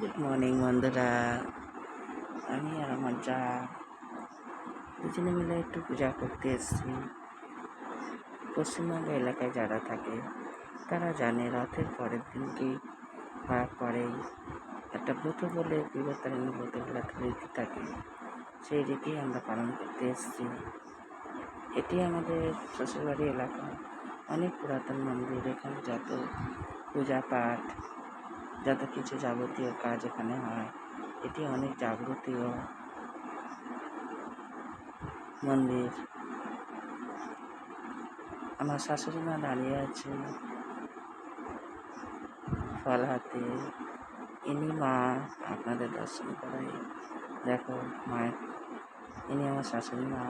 Good morning বন্ধুরা আমি আর আমার যা দুজনে মিলে একটু পূজা করতে এসেছি। পশ্চিমবঙ্গ এলাকায় যারা থাকে, তারা জানে রথের পরের দিনকেই বা পরেই একটা ব্রত বলে বিবর্তনের ব্রত বলে একটা রীতি থাকে, সেই রীতি আমরা পালন করতে এসেছি। এটি আমাদের শ্বশুরবাড়ি এলাকা, অনেক পুরাতন মন্দির, এখানে যত পূজা পাঠ যত কিছু যাবতীয় কাজ এখানে হয়। এটি অনেক যাবতীয় মন্দির। আমার শাশুড়ি মা দাঁড়িয়ে আছে ফল হাতে। ইনি মা, আপনাদের দর্শন করাই। দেখো, মায়ের ইনি আমার শাশুড়ি মা।